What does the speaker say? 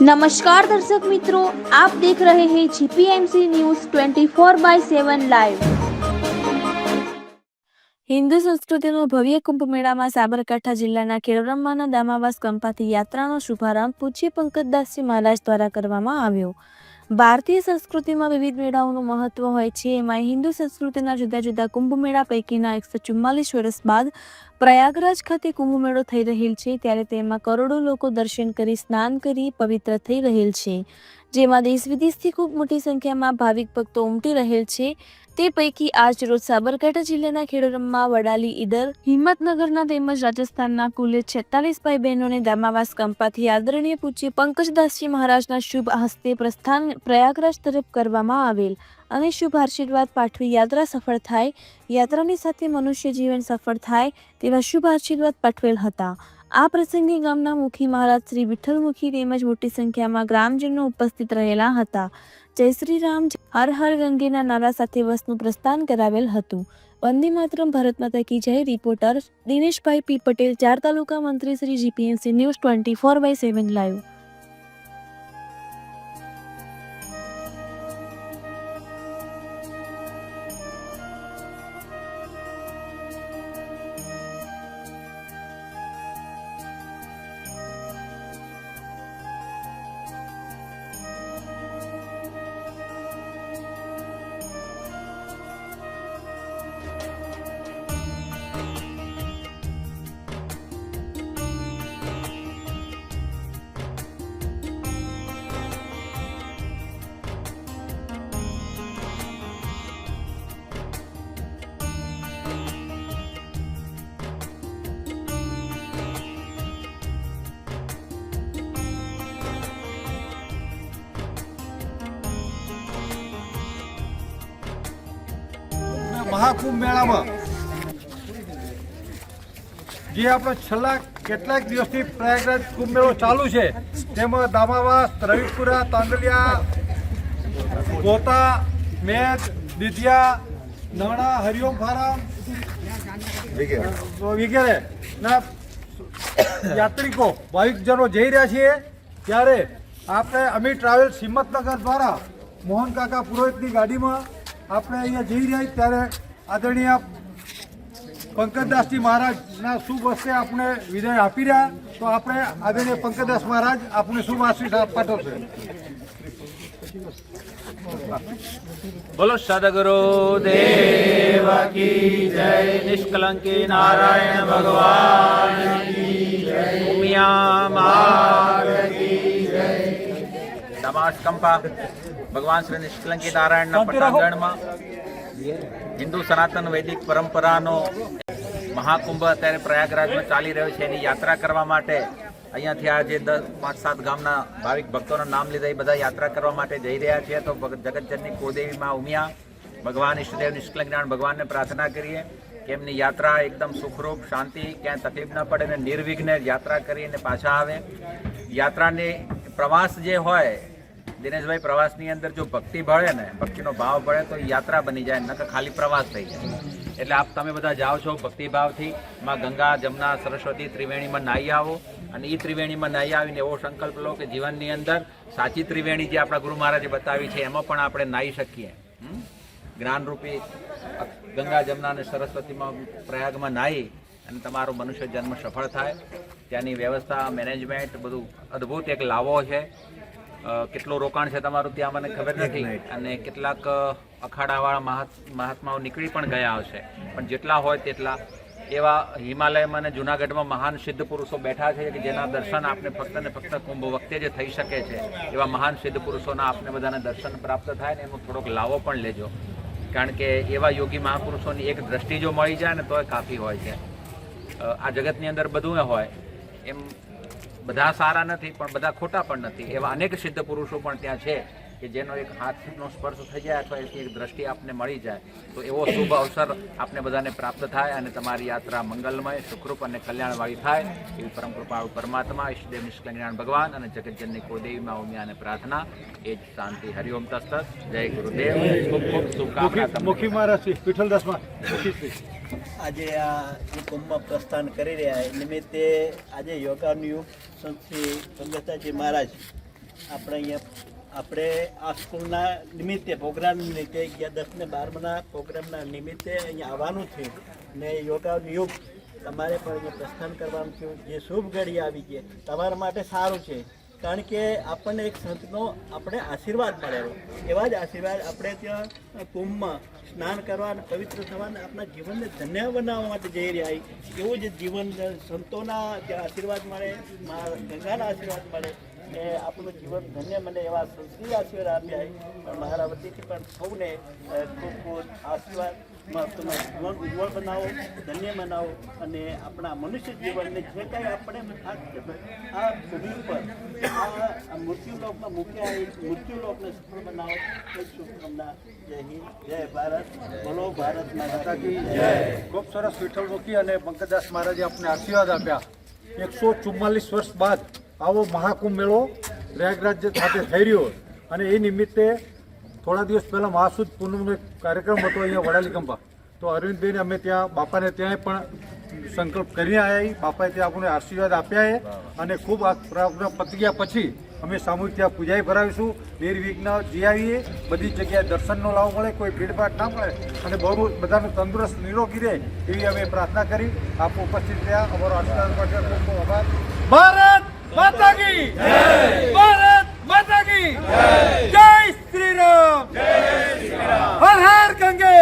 નમસ્કાર દર્શક મિત્રો આપ દેખ રહે હૈ GPMC news 24 by seven live Hindu સંસ્કૃતિનો ભવ્ય કુંભ મેળામાં સાબરકાંઠા જિલ્લાના ખેડબ્રહ્માના દામાવાસ કંપાથી યાત્રાનો શુભારંભ પૂજ્ય પંકજદાસજી મહારાજ દ્વારા કરવામાં આવ્યો. ભારતીય સંસ્કૃતિમાં વિવિધ મેળાઓનું મહત્વ હોય છે. એમાં હિન્દુ સંસ્કૃતિના જુદા જુદા કુંભ મેળા પૈકીના એકસો ચુમ્માલીસ વર્ષ બાદ પ્રયાગરાજ ખાતે કુંભ મેળો થઈ રહેલ છે. ત્યારે તેમાં કરોડો લોકો દર્શન કરી, સ્નાન કરી, પવિત્ર થઈ રહેલ છે. જેમાં દેશ વિદેશથી ખૂબ મોટી સંખ્યામાં ભાવિક ભક્તો ઉમટી રહેલ છે. તે પૈકી આજ રોજ સાબરકાંઠા જિલ્લાના ખેડૂતમાં વડાલી ઈદર હિંમતનગરના તેમજ રાજસ્થાનના કુલે છેતાલીસ ભાઈ બહેનોને દામાવાસ કંપાથી આદરણીય પૂજ્ય પંકજદાસજી મહારાજના શુભ હસ્તે પ્રસ્થાન પ્રયાગરાજ તરફ કરવામાં આવેલ અને શુભ આશીર્વાદ પાઠવી યાત્રા સફળ થાય. યાત્રાની સાથે મનુષ્ય જીવન સફળ થાય તેવા શુભ આશીર્વાદ પાઠવેલ હતા. આ પ્રસંગે ગામના મુખી મહારાજ શ્રી વિઠ્ઠલમુખી તેમજ મોટી સંખ્યામાં ગ્રામજનો ઉપસ્થિત રહેલા હતા. જય શ્રી રામ હર હર ગંગેના નારા સાથે બસનું પ્રસ્થાન કરાવેલ હતું. વંદે માતરમ, ભારત માતા કી જય. રિપોર્ટર દિનેશભાઈ પી પટેલ, ચાર તાલુકા મંત્રી Shri GPMC news twenty four by seven live. Mahakumbh મેળામાં જે આપણે છેલ્લા કેટલાક દિવસથી પ્રયાગરાજ કુંભ મેળો ચાલુ છે, તેમાં દામાવાસ, રવિપુરા તાંદલિયા ગોતા, મેદ, દિધિયા નાણા હરિઓમ ફારામ વગેરે યાત્રિકો, ભાવિકજનો જઈ રહ્યા છીએ. ત્યારે આપણે અમી ટ્રાવેલ્સ હિંમતનગર દ્વારા મોહન કાકા પુરોહિતની ગાડીમાં આપણે અહીંયા જઈ રહ્યા ત્યારે આદરણીય પંકજદાસજી મહારાજના શુભ હસ્તે આપણે વિદાય આપી રહ્યા. તો આપણે આદરણીય પંકજદાસ મહારાજ આપણે શુભ આશીષ પાઠવશે બોલો, સદગુરુ દેવ નિષ્કલંકી નારાયણ ભગવાન ઉમિયા મહારાજ દમાસ કંપા ભગવાન શ્રી નિષ્કલંકી નારાયણના પટાંગણમાં. હિન્દુ સનાતન વૈદિક પરંપરાનો મહાકુંભ અત્યારે પ્રયાગરાજમાં ચાલી રહ્યો છે. એની યાત્રા કરવા માટે અહીંયાથી આ જે દસ પાંચ સાત ગામના ભાવિક ભક્તોના નામ લીધા એ બધા યાત્રા કરવા માટે જઈ રહ્યા છે તો જગતજનની કુળદેવીમાં ઉમિયા ભગવાન ઈષ્ટદેવ નિષ્કલ ભગવાનને પ્રાર્થના કરીએ કે એમની યાત્રા એકદમ સુખરૂપ શાંતિ ક્યાંય તકલીફ ન પડે ને નિર્વિઘ્ને યાત્રા કરીને પાછા આવે. યાત્રાની પ્રવાસ જે હોય દિનેશભાઈ પ્રવાસની અંદર જો ભક્તિ ભળે ને, ભક્તિનો ભાવ ભળે તો યાત્રા બની જાય, નકર ખાલી પ્રવાસ થઈ જાય. એટલે આપ તમે બધા જાઓ છો ભક્તિભાવથી. માં ગંગા, જમના, સરસ્વતી ત્રિવેણીમાં નાહી આવો. અને એ ત્રિવેણીમાં નાહી આવીને એવો સંકલ્પ લો કે જીવનની અંદર સાચી ત્રિવેણી જે આપણા ગુરુ મહારાજે બતાવી છે, એમાં પણ આપણે નાહી શકીએ? જ્ઞાનરૂપી ગંગા, જમના અને સરસ્વતીમાં પ્રયાગમાં નાહી અને તમારો મનુષ્ય જન્મ સફળ થાય. ત્યાંની વ્યવસ્થા, મેનેજમેન્ટ બધું અદ્ભુત એક લાવો છે. કેટલું રોકાણ છે તમારું ત્યાં મને ખબર નથી. અને કેટલાક અખાડાવાળા મહાત- મહાત્માઓ નીકળી પણ ગયા હશે. પણ જેટલા હોય તેટલા. એવા હિમાલયમાં અને જુનાગઢમાં મહાન સિદ્ધ પુરુષો બેઠા છે કે જેના દર્શન આપને ફક્ત ને ફક્ત કુંભ વખતે જે થઈ શકે છે. એવા મહાન સિદ્ધ પુરુષોના આપને બધાને દર્શન પ્રાપ્ત થાય ને એનો થોડોક લાવો પણ લેજો. કારણ કે એવા યોગી મહાપુરુષોની એક દ્રષ્ટિ જો મળી જાય ને તો એ કાફી હોય છે. આ જગતની અંદર બધું હોય. એમ બધા સારા નથી, પણ બધા ખોટા પણ નથી. એવા અનેક સિદ્ધ પુરુષો પણ ત્યાં છે કે જેનો એક હાથનો સ્પર્શ થઈ જાય અથવા એક દ્રષ્ટિ આપને મળી જાય. તો એવો શુભ અવસર આપને બધાને પ્રાપ્ત થાય અને તમારી યાત્રા મંગલમય, સુખરૂપ અને કલ્યાણવાળી થાય. એવી પરમ પરમાત્મા, ઈષ્ટદેવ નિષ્કલ્યાણ ભગવાન અને જગતજનની કુળદેવીમાં ઉમિયાને પ્રાર્થના. એ જ શાંતિ હરિઓમ તસ્ત જય ગુરુદેવ. ખૂબ ખૂબ શુભકામના મુખી આજે આ જે કુંભમાં પ્રસ્થાન કરી રહ્યા નિમિત્તે આજે યોગાનું યુગ સંત શ્રી મહારાજ. આપણે અહીંયા, આપણે આ સ્કૂલના નિમિત્તે, પ્રોગ્રામ નિમિત્તે અગિયાર દસ ને બારમના પ્રોગ્રામના નિમિત્તે અહીંયા આવવાનું થયું ને યોગાનું યુગ, તમારે પણ અહીંયા પ્રસ્થાન કરવાનું થયું જે શુભ ઘડી આવી છે, તમારા માટે સારું છે. કારણ કે આપણને એક સંતનો આપણે આશીર્વાદ મળેલો. એવા જ આશીર્વાદ આપણે ત્યાં કુંભમાં સ્નાન કરવા પવિત્ર થવાને આપણા જીવનને ધન્ય બનાવવા માટે જઈ રહ્યા એવું જ જીવન સંતોના જે આશીર્વાદ મળે ગંગાના આશીર્વાદ મળે એ આપણું જીવન ધન્ય મને એવા સંસ્કૃતિ આશીર્વાદ આપ્યા મારા વતીથી પણ સૌને ખૂબ ખૂબ આશીર્વાદ તમે જીવન ઉજ્જવળ બનાવો, ધન્ય બનાવો અને આપણા મનુષ્ય જીવનને જે કાંઈ આપણે આ ભૂમિ ઉપર, આ મૃત્યુલોકમાં મૂક્યા એ મૃત્યુલોકને સફળ બનાવો. એ શુભકામના જય હિન્દ, જય ભારત. બોલો ભારત માતાજી જય. ખૂબ સરસ વિઠ્ઠલમુખી અને પંકજદાસ મહારાજે આપણને આશીર્વાદ આપ્યા. એકસો ચુમ્માલીસ વર્ષ બાદ આવો મહાકુંભ મેળો પ્રયાગરાજ ખાતે થઈ રહ્યો અને એ નિમિત્તે થોડા દિવસ પહેલાં મહાસુદ પૂનમનો એક કાર્યક્રમ હતો અહીંયા વડાલી તો અરવિંદભાઈને અમે ત્યાં, બાપાને ત્યાં પણ સંકલ્પ કરીને આવ્યા બાપાએ ત્યાં આપણને આશીર્વાદ આપ્યા અને ખૂબ આ પ્રોગ્રામ પતી પછી અમે સામૂહિક ત્યાં પૂજાએ ભરાવીશું. નિર્વિઘ્ન જઈ આવીએ બધી જગ્યાએ દર્શનનો લાવો મળે, કોઈ ભીડભાડ ના મળે. અને બહુ બધાનું તંદુરસ્ત, નિરોગી રહે એવી અમે પ્રાર્થના કરી. આપ ઉપસ્થિત રહ્યા. અમારો આશીર્વાદ માટે ખૂબ ખૂબ આભાર. ભારત માતા કી ભારત માતા કી જય શ્રી રામ હર હર ગંગે